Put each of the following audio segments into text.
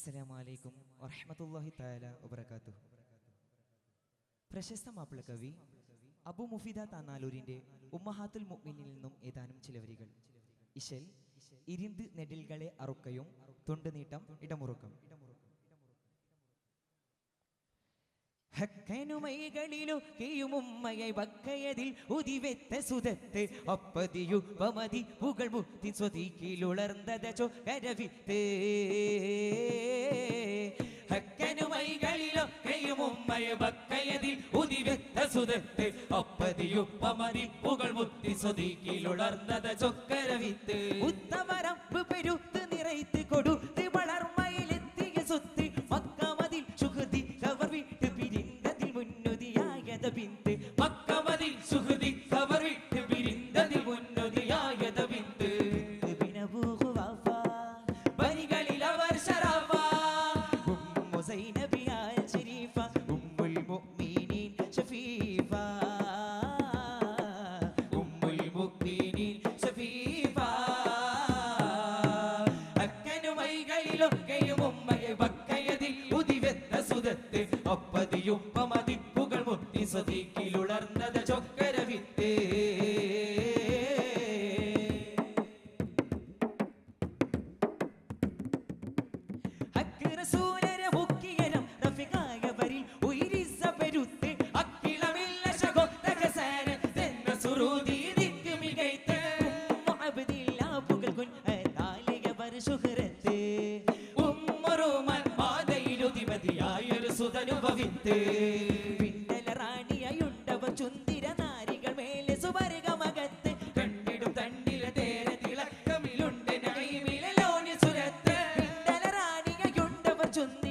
അസ്സലാമു അലൈക്കും വറഹ്മത്തുള്ളാഹി തആല വബറകാതുഹു. പ്രശസ്ത മാപ്പിള കവി അബു മുഫിദ താനാലൂരിന്റെ ഉമ്മഹാത്തുൽ മുഗ്മിനിൽ നിന്നും ഏതാനും ചില വരികൾ. ഇശൽ ഇരിന്ത് നെടിലുകളെ അറുക്കയും തൊണ്ടുനീട്ടം ഇടമുറുക്കം. ഹക്കനുമൈകളിലു കെയുമുമ്മയെ ചൊക്കരവിത്ത് ഹക്കനുമൈകളിലു കെയുമുമ്മയെ വക്കയതിൽ ഉദിവെത്ത സുതത്ത് അപ്പതിയുപമതി പുകൾ മുത്തി സ്വതിക്കിലുളർന്നത ചൊക്കരവിത്ത്. ഉത്തമരപ്പ് പെരുത്ത് നിറയ്ത്ത് കൊടുത്ത് വളർമയിലെത്തിയ സ്വത്ത് മക്കമതിൽ സുഹൃതി അവർ വിട്ട് പിരിന്തതിൽ മുന്നൊതിയായത പിന്ത് ഒപ്പതിയും പമതിപ്പുകൾ മുട്ടി സ്വതീക്കിലുളർന്നത് ചൊക്കര സുതനുഭവിത്ത് പിണ്ടല റാണിയായുണ്ടവ ചുന്തിര നാരികൾ മേലെ സുവർഗമകത്ത് കണ്ടിടും തണ്ടില തേര തിളക്കമിലുണ്ട്. സുരത്ത്. പിന്നല റാണിയായുണ്ടവ ചുന്തിര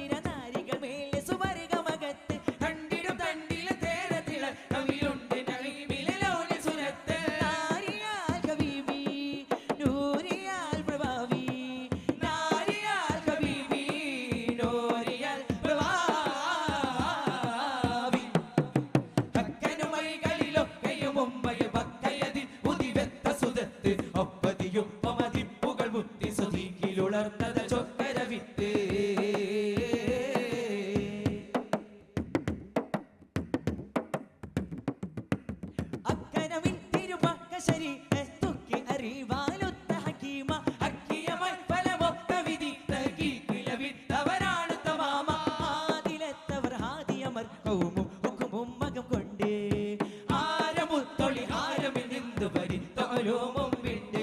മകം കൊണ്ട് ആരമുത്തൊളി ആരമിൽ നിന്നു പരിത്തോലോമും വിണ്ട്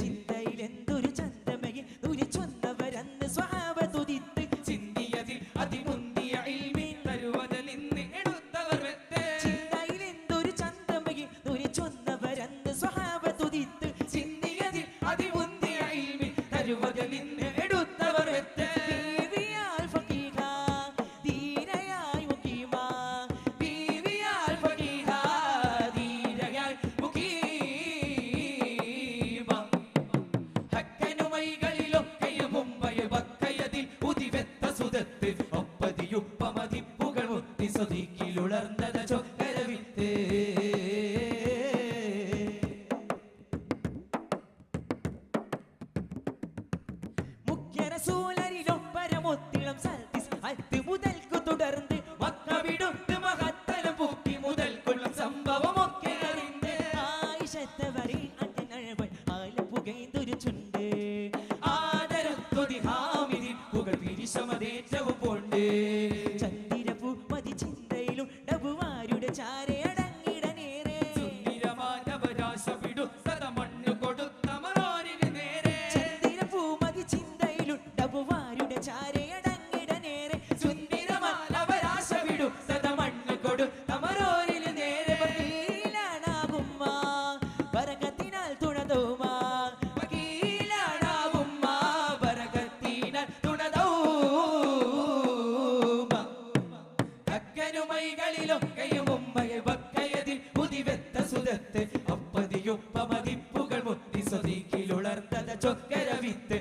ചിന്തയിൽ എന്തൊരു ചന്തമയിൽ ഒരു ചൊന്നവരന്ന് സ്വഭാവതുതിത്ത് ചിന്തിയതിൽ അതിമുന്തിയ സ്വതീക്കിലുളർന്നത് ചൊക്കര വിത്ത്. മുഖ്യരസൂലരിലൊപ്പരമൊത്തിളം സൽത്തിസ് അത്ത് മുതൽക്കു തുടർന്ന് മക്ക വിടുത്ത് മഹത്തലം പൊക്കി മുതൽക്കുള്ള സംഭവമൊക്കെ അറിந்து ആയിഷത്തവരെ അട്ടനഴവൻ ആലപ്പുകൈന്തൊരു ചുണ്ട്. ആദരത്തൊതി ഹാമിതിൽ പുകൾ പിരിശമതേറ്റവും പോണ്ട്. ചന്ദിരപ്പൂ മുത്തി സ്വതീക്കിലുളർന്നത് ചൊക്കര വിത്ത്